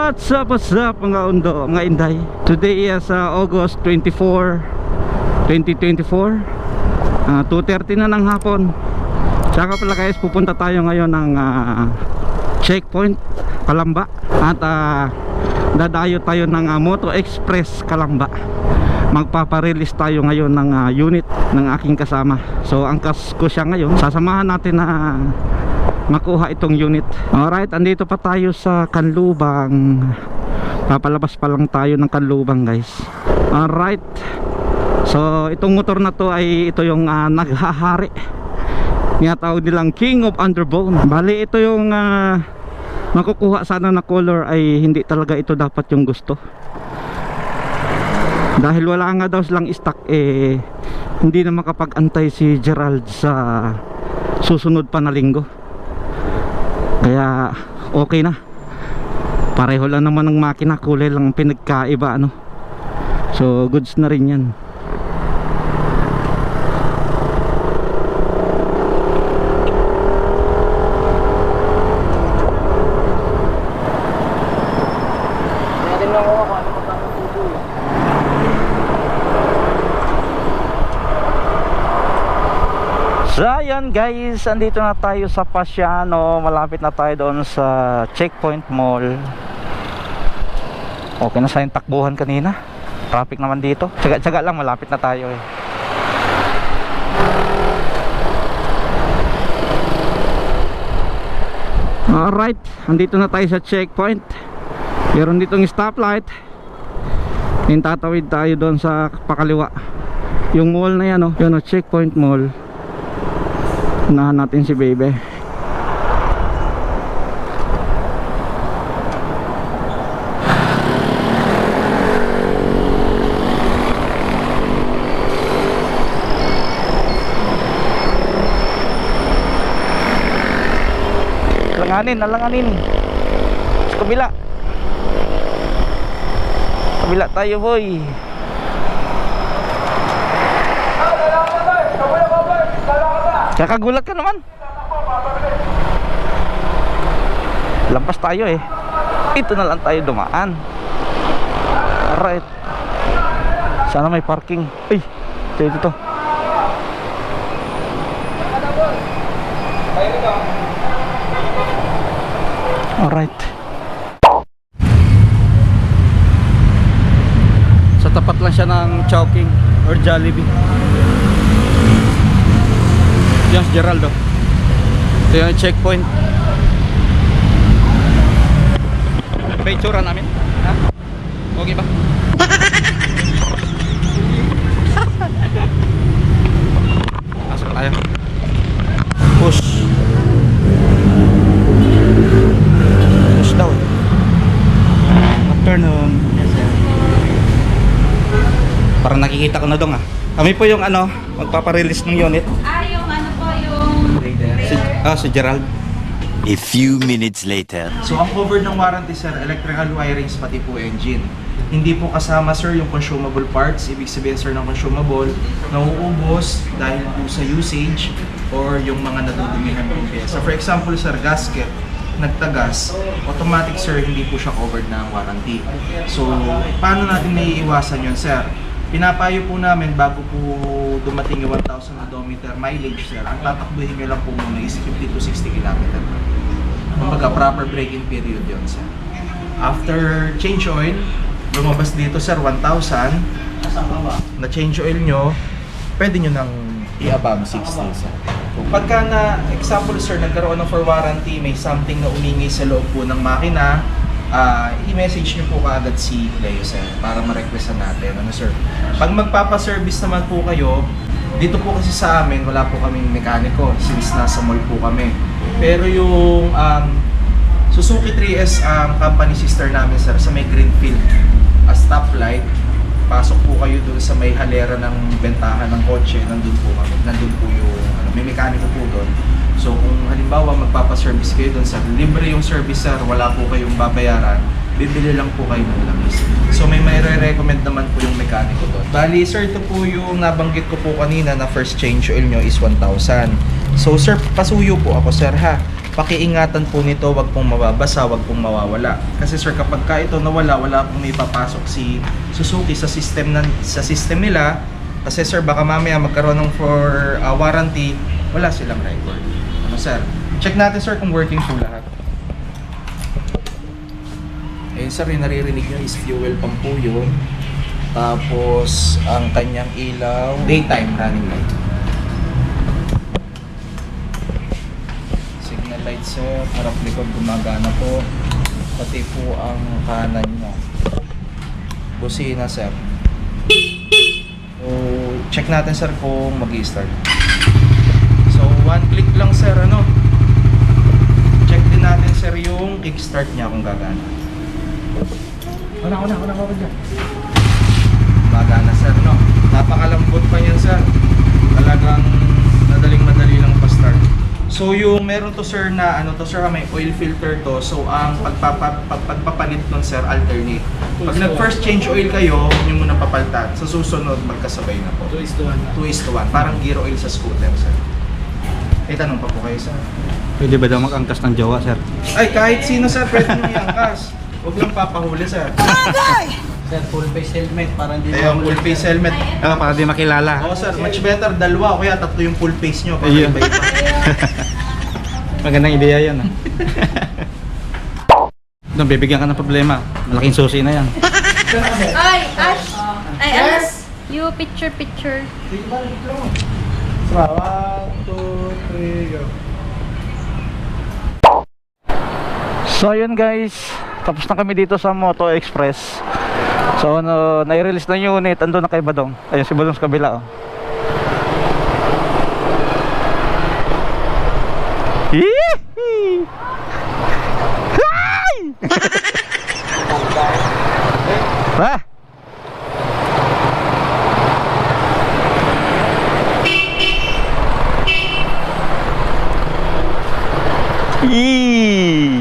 What's up, what's up mga undo, mga inday? Today is uh, August 24 2024 uh, 2.30 na ng hapon. Tsaka pala guys, pupunta tayo ngayon ng uh, checkpoint Kalamba. At uh, dadayo tayo ng uh, Moto Express Kalamba. Magpaparelease tayo ngayon ng uh, unit ng aking kasama. So angkas ko siya ngayon Sasamahan natin na makuha itong unit. Alright andito pa tayo sa Kanlubang. Papalabas pa lang tayo ng Kanlubang guys. Alright. So itong motor na to ay ito yung uh, naghahari. Tinatawag nilang King of Underbone. Bali ito yung uh, makukuha sana na color ay hindi talaga ito dapat yung gusto. Dahil wala nga daw silang stock eh hindi na makapag-antay si Gerald sa susunod pa na linggo kaya okay na. Pareho lang naman ng makina kulay lang ang pinagkaiba ano. So goods na rin yan. Natin lang ako kung ano magkano tubo eh. So ayan guys, andito na tayo sa Pasiano. Malapit na tayo doon sa Checkpoint Mall. Okay na sa yung takbuhan kanina. Traffic naman dito. Tsaga-tsaga lang, malapit na tayo eh. Alright, andito na tayo sa checkpoint. Meron ditong stoplight. Yung tayo doon sa pakaliwa. Yung mall na yan oh, yun oh, checkpoint mall Unahan natin si Bebe. Alanganin, alanganin. Sa kabila. Kabila tayo, boy. Kakagulat ka naman. Lampas tayo eh. Ito na lang tayo dumaan. Alright. Sana may parking. Ay, ito dito. Alright. Sa tapat lang siya ng Chowking or Jollibee. Yan si Geraldo. Ito yung checkpoint. May itsura namin. Ha? Okay ba? Pasok tayo. Push. Push daw. Afternoon. Yes, sir. Parang nakikita ko na dong ah. Kami po yung ano, magpaparelease ng unit. Ah, ah, si Gerald. A few minutes later. So ang covered ng warranty sir, electrical wirings pati po engine. Hindi po kasama sir yung consumable parts. Ibig sabihin sir ng consumable, nauubos dahil po sa usage or yung mga nadudumihan ng pyesa. For example sir, gasket, nagtagas, automatic sir, hindi po siya covered ng warranty. So, paano natin naiiwasan yun sir? Pinapayo po namin bago po dumating yung 1,000 odometer mileage sir, ang tatakbuhin nyo lang po muna is 50 to 60 km. Kumbaga, proper braking period yun, sir. After change oil, lumabas dito, sir, 1,000. Na change oil nyo, pwede nyo nang i-above 60, sir. Pagka na, example, sir, nagkaroon ng for warranty, may something na umingi sa loob po ng makina, ah, i-message nyo po kaagad si Leo, sir, para ma-requestan natin. Ano, sir? Pag magpapa-service naman po kayo, dito po kasi sa amin, wala po kaming mekaniko since nasa mall po kami. Pero yung um, Suzuki 3S ang company sister namin sir sa may Greenfield a stoplight pasok po kayo doon sa may halera ng bentahan ng kotse nandun po kami nandun po yung ano, may mekaniko po doon so kung halimbawa magpapaservice kayo doon sir libre yung service sir wala po kayong babayaran bibili lang po kayo ng langis so may may recommend naman po yung mekaniko doon bali sir ito po yung nabanggit ko po kanina na first change oil nyo is 1,000 so sir pasuyo po ako sir ha pakiingatan po nito, wag pong mababasa, wag pong mawawala. Kasi sir, kapag ka ito nawala, wala pong may papasok si Suzuki sa system nan sa system nila. Kasi sir, baka mamaya magkaroon ng for uh, warranty, wala silang record. Ano sir? Check natin sir kung working po lahat. Eh sir, yung naririnig nyo is fuel pump po yun. Tapos, ang kanyang ilaw, daytime running light. Signal light sir, harap likod gumagana po. Pati po ang kanan niya. Busina sir. So, check natin sir kung mag start So, one click lang sir, ano? Check din natin sir kickstart niya kung gagana. Una, una, una, una, dyan. Gumagana sir, no? Napakalambot pa yan sir. Talagang madaling madali lang pa-start. So yung meron to sir na ano to sir may oil filter to so ang pagpapa, pag- pagpapalit nun sir alternate. Pag nag first change oil kayo, yun yung muna papalitan. Sa susunod magkasabay na po. 2 is to 1. 2 is to 1. Parang gear oil sa scooter sir. Eh tanong pa po kayo sir. Pwede ba daw mag-angkas ng jowa, sir? Ay kahit sino sir pwede nyo iangkas. Huwag lang papahuli sir. Sir, full face helmet para hindi Ayun, full face helmet. Ah, para di makilala. Oo sir, much better dalawa o kaya tatlo yung full face nyo para Ayun. iba-iba. Magandang ideya yan, ah. Doon, bibigyan ka ng problema. Malaking susi na yan. Ay, Ash! Ay, Ash! You picture, picture. One, So ayun guys, tapos na kami dito sa Moto Express. So ano, nai-release na yung unit, ando na kay Badong. Ayun si Badong sa kabila oh. Ha? Yee!